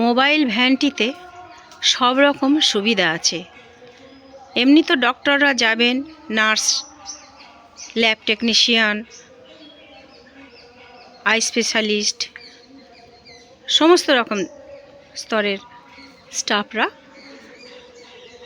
Mobile ভ্যানটিতে সব রকম সুবিধা আছে। এমনি তো ডক্টররা যাবেন, nurse, lab technician, eye specialist, সমস্ত রকম স্তরের স্টাফরা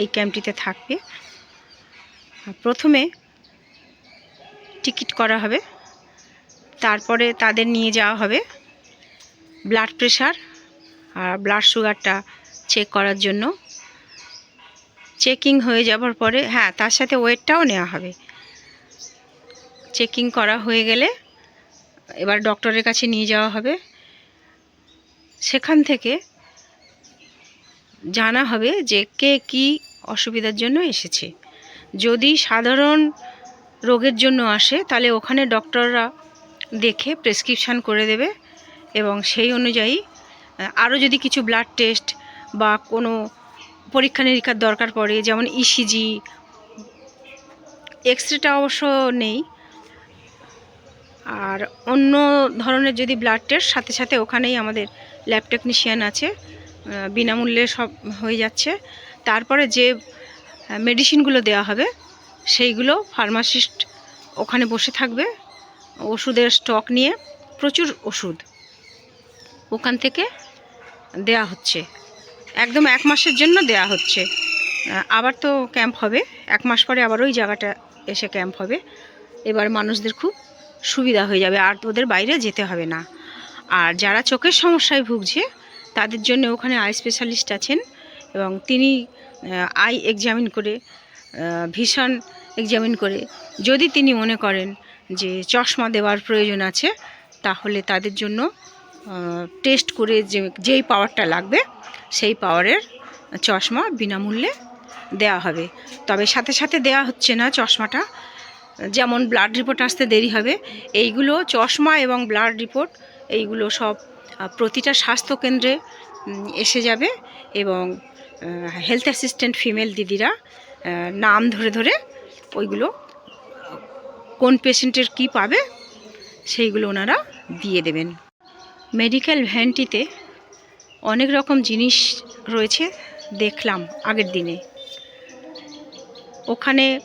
এই ক্যাম্পটিতে থাকবে। প্রথমে টিকিট করা হবে, তারপরে তাদের নিয়ে যাওয়া হবে, ব্লাড প্রেশার আর ব্লাড সুগারটা চেক করার জন্য। চেকিং হয়ে যাবার পরে হ্যাঁ তার সাথে ওয়েটটাও নেওয়া হবে। চেকিং করা হয়ে গেলে এবার ডক্টরের কাছে নিয়ে যাওয়া হবে। সেখান থেকে জানা হবে যে কে কী অসুবিধার জন্য এসেছে। যদি সাধারণ রোগের জন্য আসে, তাহলে ওখানে ডক্টররা দেখে প্রেসক্রিপশান করে দেবে এবং সেই অনুযায়ী আরও যদি কিছু ব্লাড টেস্ট বা কোনো পরীক্ষা নিরীক্ষার দরকার পড়ে, যেমন ইসিজি এক্স রেটা অবশ্য নেই। আর অন্য ধরনের যদি ব্লাড টেস্ট সাথে সাথে ওখানেই আমাদের ল্যাব টেকনিশিয়ান আছে বিনামূল্যে সব হয়ে যাচ্ছে। তারপরে যে মেডিসিনগুলো দেওয়া হবে, সেইগুলো ফার্মাসিস্ট ওখানে বসে থাকবে, ওষুধের স্টক নিয়ে প্রচুর ওষুধ। ওখান থেকে দেয়া হচ্ছে। একদম এক মাসের জন্য দেয়া হচ্ছে। আবার তো ক্যাম্প হবে। এক মাস পরে আবার ওই জায়গাটা এসে ক্যাম্প হবে। এবার মানুষদের খুব সুবিধা হয়ে যাবে। আর ওদের বাইরে যেতে হবে না। আর যারা চোখের সমস্যায় ভুগছে, তাদের জন্য ওখানে আই স্পেশালিস্ট আছেন এবং তিনি আই এক্সামিন করে ভীষণ এক্সামিন করে। যদি তিনি মনে করেন যে চশমা দেওয়ার প্রয়োজন আছে, তাহলে তাদের জন্য টেস্ট করে যে, যেই পাওয়ারটা লাগবে, সেই পাওয়ারের চশমা বিনামূল্যে দেওয়া হবে। তবে সাথে সাথে দেওয়া হচ্ছে না চশমাটা। যেমন ব্লাড রিপোর্ট আসতে দেরি হবে, এইগুলো চশমা এবং ব্লাড রিপোর্ট এইগুলো সব প্রতিটা স্বাস্থ্যকেন্দ্রে এসে যাবে এবং হেলথ অ্যাসিস্ট্যান্ট ফিমেল দিদিরা নাম ধরে ধরে ওইগুলো, কোন পেশেন্টের কি পাবে, সেইগুলো ওনারা দিয়ে দেবেন। মেডিকেল ভ্যানটিতে অনেক রকম জিনিস রয়েছে দেখলাম আগের দিনে। ওখানে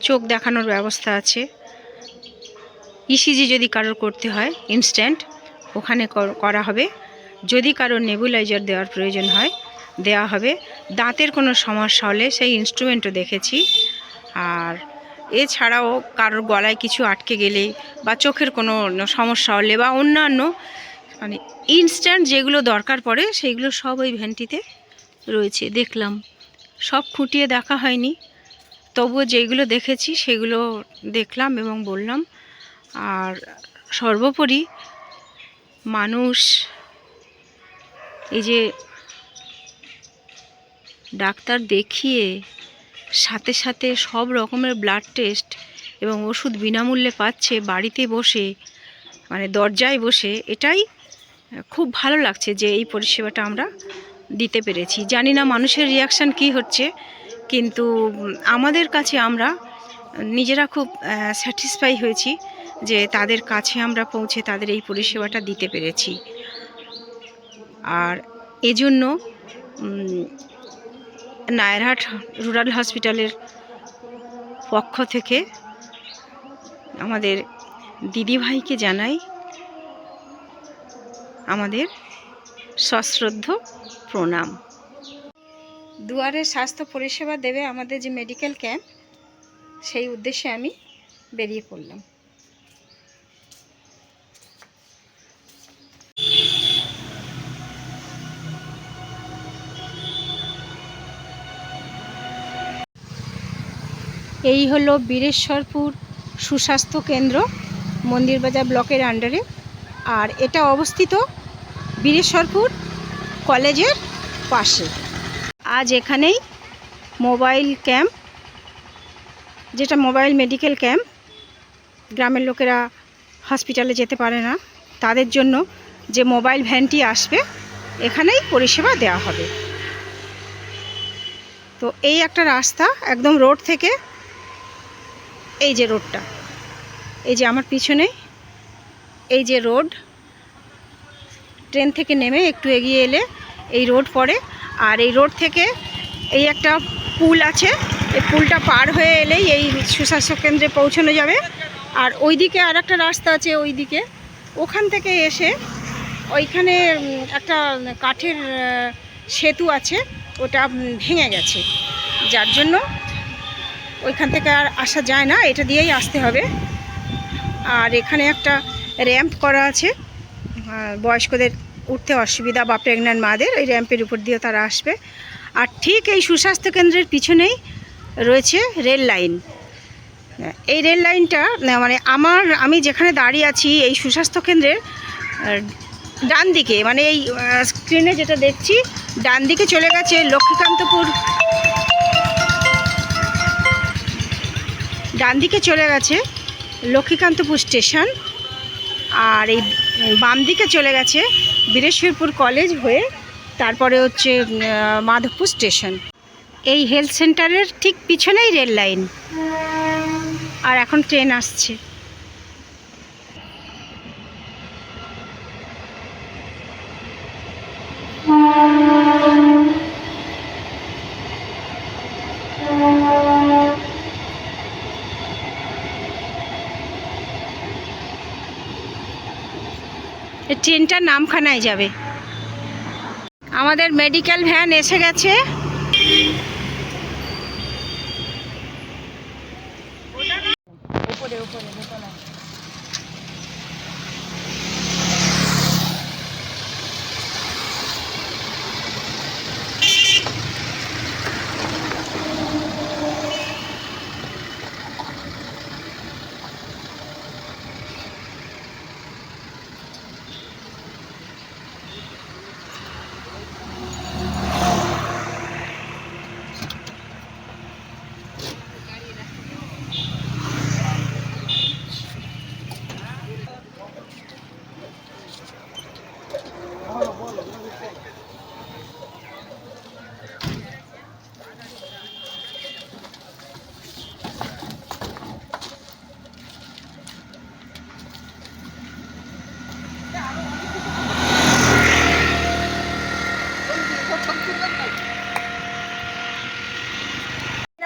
চোখ দেখানোর ব্যবস্থা আছে। ইসিজি যদি কারোর করতে হয় ইনস্ট্যান্ট ওখানে কর- করা হবে। যদি কারোর নেবুলাইজার দেওয়ার প্রয়োজন হয়, দেওয়া হবে। দাঁতের কোনো সমস্যা হলে সেই ইনস্ট্রুমেন্টও দেখেছি। আর এছাড়াও কারোর গলায় কিছু আটকে গেলে বা চোখের কোনো সমস্যা হলে বা অন্যান্য মানে ইনস্ট্যান্ট যেগুলো দরকার পড়ে সেইগুলো সব ওই ভ্যানটিতে রয়েছে। দেখলাম, সব খুঁটিয়ে দেখা হয়নি। তবুও যেগুলো দেখেছি সেগুলো দেখলাম এবং বললাম, আর সর্বোপরি মানুষ এই যে ডাক্তার দেখিয়ে সাথে সাথে সব রকমের ব্লাড টেস্ট এবং ওষুধ বিনামূল্যে পাচ্ছে বাড়িতে বসে মানে দরজায় বসে, এটাই খুব ভালো লাগছে যে এই পরিষেবাটা আমরা দিতে পেরেছি। জানি না মানুষের রিয়াকশান কি হচ্ছে, কিন্তু আমাদের কাছে আমরা নিজেরা খুব স্যাটিসফাই হয়েছি যে তাদের কাছে আমরা পৌঁছে তাদের এই পরিষেবাটা দিতে পেরেছি। আর এজন্য নায়রহাট রুরাল হসপিটালের পক্ষ থেকে আমাদের দিদিভাইকে জানাই আমাদের সশ্রদ্ধ প্রণাম। দুয়ারে স্বাস্থ্য পরিষেবা দেবে আমাদের যে মেডিকেল ক্যাম্প সেই উদ্দেশ্যে আমি বেরিয়ে পড়লাম। এই হলো বীরেশ্বরপুর সুস্বাস্থ্য কেন্দ্র মন্দিরবাজার ব্লকের আন্ডারে আর এটা অবস্থিত বীরেশ্বরপুর কলেজের পাশে। আজ এখানেই মোবাইল ক্যাম্প যেটা মোবাইল মেডিকেল ক্যাম্প গ্রামের লোকেরা হসপিটালে যেতে পারে না। তাদের জন্য যে মোবাইল ভ্যানটি আসবে, এখানেই পরিষেবা দেওয়া হবে। তো এই একটা রাস্তা একদম রোড থেকে এই যে রোডটা। এই যে আমার পিছনে, এই যে রোড, ট্রেন থেকে নেমে একটু এগিয়ে এলে এই রোড পড়ে। আর এই রোড থেকে এই একটা পুল আছে, এই পুলটা পার হয়ে এলেই এই সুস্বাস্থ্য কেন্দ্রে পৌঁছানো যাবে। আর ওইদিকে আর একটা রাস্তা আছে ওইদিকে। ওখান থেকে এসে ওইখানে একটা কাঠের সেতু আছে, ওটা ভেঙে গেছে। যার জন্য ওইখান থেকে আর আসা যায় না, এটা দিয়েই আসতে হবে। আর এখানে একটা র্যাম্প করা আছে। বয়স্কদের উঠতে অসুবিধা বা প্রেগন্যান্ট মাদের ওই র্যাম্পের উপর দিয়ে তারা আসবে। আর ঠিক এই সুস্বাস্থ্য কেন্দ্রের পিছনেই রয়েছে রেল লাইন এই রেল লাইনটা মানে আমার, আমি যেখানে দাঁড়িয়ে আছি, এই সুস্বাস্থ্য কেন্দ্রের ডান দিকে মানে এই স্ক্রিনে যেটা দেখছি, ডান দিকে চলে গেছে লক্ষ্মীকান্তপুর ডান দিকে চলে গেছে লক্ষ্মীকান্তপুর স্টেশন আর এই বাম দিকে চলে গেছে বীরেশ্বরপুর কলেজ হয়ে তারপরে হচ্ছে মাধবপুর স্টেশন। এই হেলথ সেন্টারের ঠিক পিছনেই রেল লাইন। আর এখন ট্রেন আসছে। ট্রেনটা নামখানায় যাবে। আমাদের মেডিকেল ভ্যান এসে গেছে উপরে উপরে দোতলায়।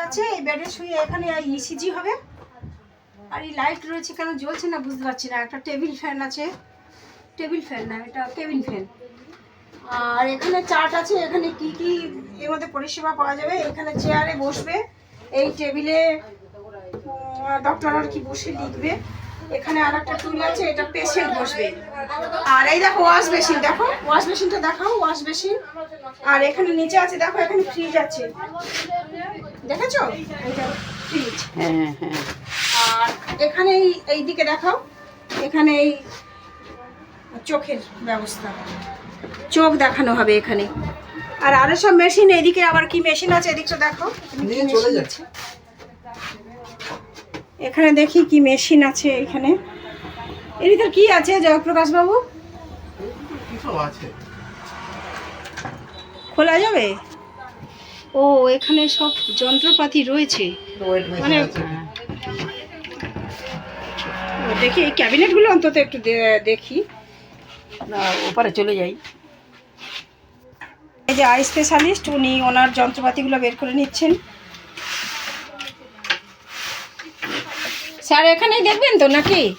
আছে এই বেডে শুয়ে এখানে ইসিজি হবে? আর এই লাইট রয়েছে কেন জ্বলছে না বুঝতে পারছি না। একটা টেবিল ফ্যান আছে। টেবিল ফ্যান না, এটা কেবিন ফ্যান আর এখানে চার্ট আছে, এখানে কি কি এর মধ্যে পরিষেবা পাওয়া যাবে? এখানে চেয়ারে বসবে। এই টেবিলে ডক্টর আর কি বসে লিখবে। এখানে আর একটা টুল আছে, এটা পেশেন্ট বসবে। আর এই দেখো ওয়াশ বেসিন দেখো। ওয়াশ বেসিনটা দেখাও ওয়াশ বেসিন আর এখানে নিচে আছে, দেখো, এখানে ফ্রিজ আছে। দেখেছ? ফ্রিজ হ্যাঁ হ্যাঁ। আর এখানে এই- এই দিকে দেখাও। এখানে এই চোখের ব্যবস্থা। চোখ দেখানো হবে এখানে। আর আরও সব মেশিন এদিকে আবার কি মেশিন আছে? এদিকটা দেখো। মেশিন আছে? এখানে দেখি কি মেশিন আছে এখানে। এর ভিতর কি আছে জয়প্রকাশ বাবু? খোলা যাবে? ও এখানে সব যন্ত্রপাতি রয়েছে। মানে ও, দেখি এই ক্যাবিনেটগুলো অন্তত একটু দে- দেখি। না ওপারে চলে যাই। এই যে আই স্পেশালিস্ট উনি ওনার যন্ত্রপাতিগুলো বের করে নিচ্ছেন। স্যার এখানেই দেখবেন তো নাকি?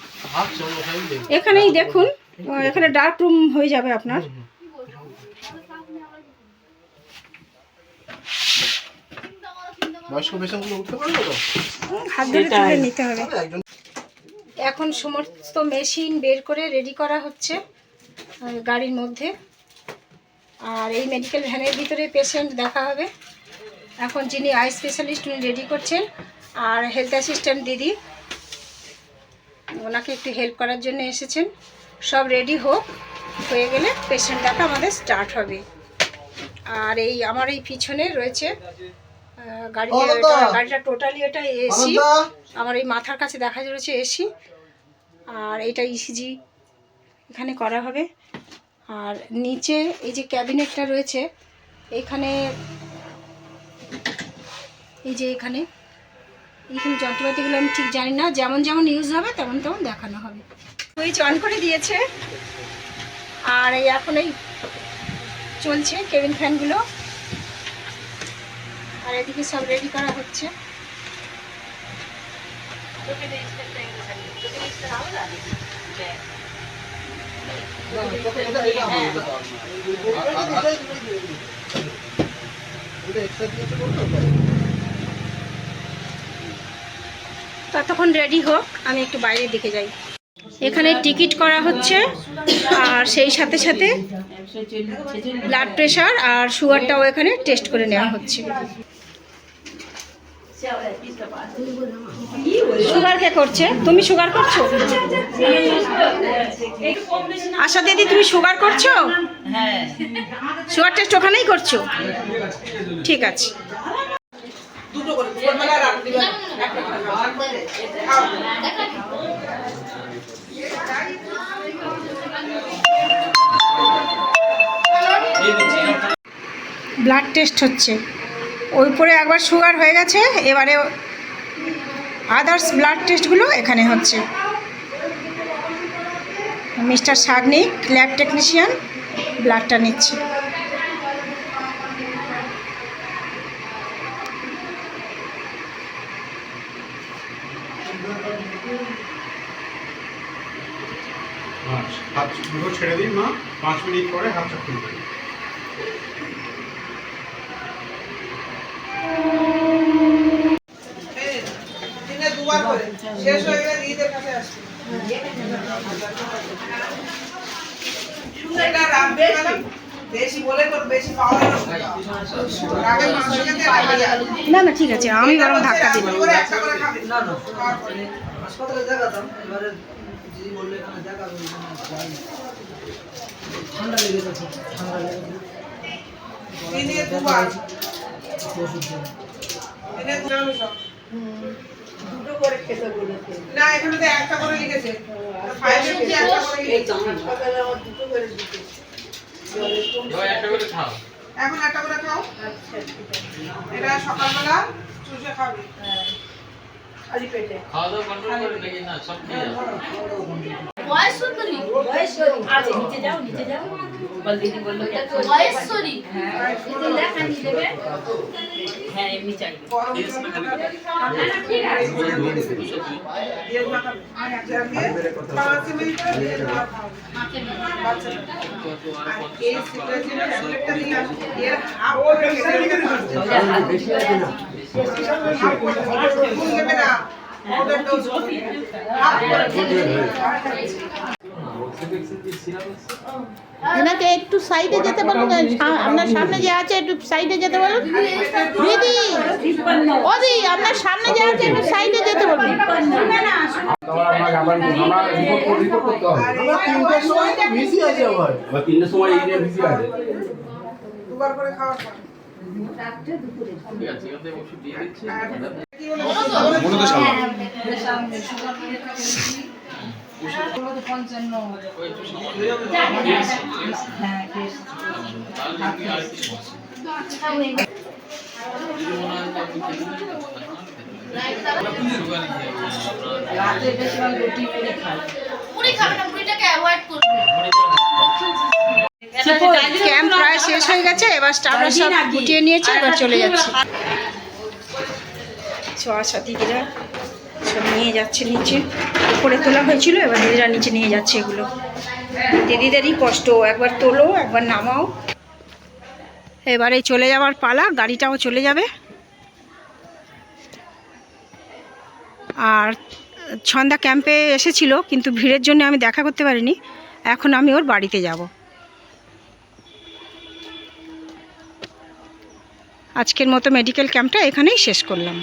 এখানেই দেখুন। ও, এখানে ডার্ক রুম হয়ে যাবে আপনার। বয়স্ক পেশেন্টগুলো উঠতে পারবে তো? হাত ধরে তুলে নিতে হবে। এখন সমস্ত মেশিন বের করে রেডি করা হচ্ছে গাড়ির মধ্যে। আর এই মেডিকেল ভ্যানের ভিতরে পেশেন্ট দেখা হবে। এখন যিনি আই স্পেশালিস্ট উনি রেডি করছেন। আর হেলথ অ্যাসিস্ট্যান্ট দিদি ওনাকে একটু হেল্প করার জন্য এসেছেন। সব রেডি হোক হয়ে গেলে পেশেন্ট দেখা আমাদের স্টার্ট হবে। আর এই আমার এই পিছনে রয়েছে এটা- গাড়িটা টোটালি এটা এসি! আমার এই মাথার কাছে দেখা যাচ্ছে এসি। আর এটা ইসিজি এখানে করা হবে। আর নিচে এই যে ক্যাবিনেটটা রয়েছে এখানে এই যে এখানে এইখানে যন্ত্রপাতিগুলো আমি ঠিক জানি না যেমন যেমন ইউজ হবে তেমন তেমন দেখানো হবে। সুইচ অন করে দিয়েছে। আর এই এখন এই চলছে কেবিন ফ্যানগুলো। আর এদিকে সব রেডি করা হচ্ছে। ততক্ষণ রেডি হোক আমি একটু বাইরের দিকে যাই। এখানে টিকিট করা হচ্ছে আর সেই সাথে সাথে ব্লাড প্রেশার আর সুগারটাও এখানে টেস্ট করে নেওয়া হচ্ছে। সুগার কে করছে? তুমি সুগার করছ? আশা দিদি, তুমি সুগার করছ? সুগার টেস্ট ওখানেই করছ? ঠিক আছে। ব্লাড টেস্ট হচ্ছে। ওই উপরে একবার সুগার হয়ে গেছে এবারে আদার্স ব্লাড টেস্টগুলো এখানে হচ্ছে। মিস্টার সাগনিক ল্যাব টেকনিশিয়ান ব্লাডটা নিচ্ছে। আচ্ছা, হাত ছেড়ে দিন মা পাঁচ মিনিট পরে হাতটা খুলবেন দিনে দুবার করে শেষ হয়ে গেলে নিজেদের কাছে আসবে রাখবে ম্যাডাম বেশি বলে তোর বেশি না। না ঠিক আছে আমি বরং ধাক্কা দেখাবে ঠান্ডা লেগে গেছে ঠান্ডা লেগে গেছে দুটো করে খেতে বলেছে। না এখানে তো একটা করে লিখেছে। ফাইলে কি একটা করে লিখেছে। হাসপাতালে আমার দুটো করে দিতে এখন একটা করে খাও। এটা সকালবেলা চুষে খাবে। খালি পেটে। খাওয়া দাওয়া কন্ট্রোল করে নাকি না সব আছে নিচে যাও নিচে যাও। বল দিদি বলল কি একটা হ্যাঁ। এমনি চাই। পাঁচ মিনিট এনাকে একটু সাইডে যেতে বলুন আপনার সামনে যে আছে একটু সাইডে যেতে বলুন। দিদি ওদি আপনার সামনে যে আছে একটু সাইডে যেতে বলুন। ক্যাম্প প্রায় শেষ হয়ে গেছে এবার স্টাফরা সব গুটিয়ে নিয়েছে এবার চলে যাচ্ছে। ছোঁয়াশা দিদিরা সব নিয়ে যাচ্ছে নিচে। উপরে তোলা হয়েছিল, এবার দিদিরা নিচে নিয়ে যাচ্ছে এগুলো। দিদিদেরই কষ্ট একবার তোলো, একবার নামাও। এবারে চলে যাওয়ার পালা, গাড়িটাও চলে যাবে। আর ছন্দা ক্যাম্পে এসেছিল, কিন্তু ভিড়ের জন্য আমি দেখা করতে পারিনি। এখন আমি ওর বাড়িতে যাব। আজকের মতো মেডিকেল ক্যাম্পটা এখানেই শেষ করলাম।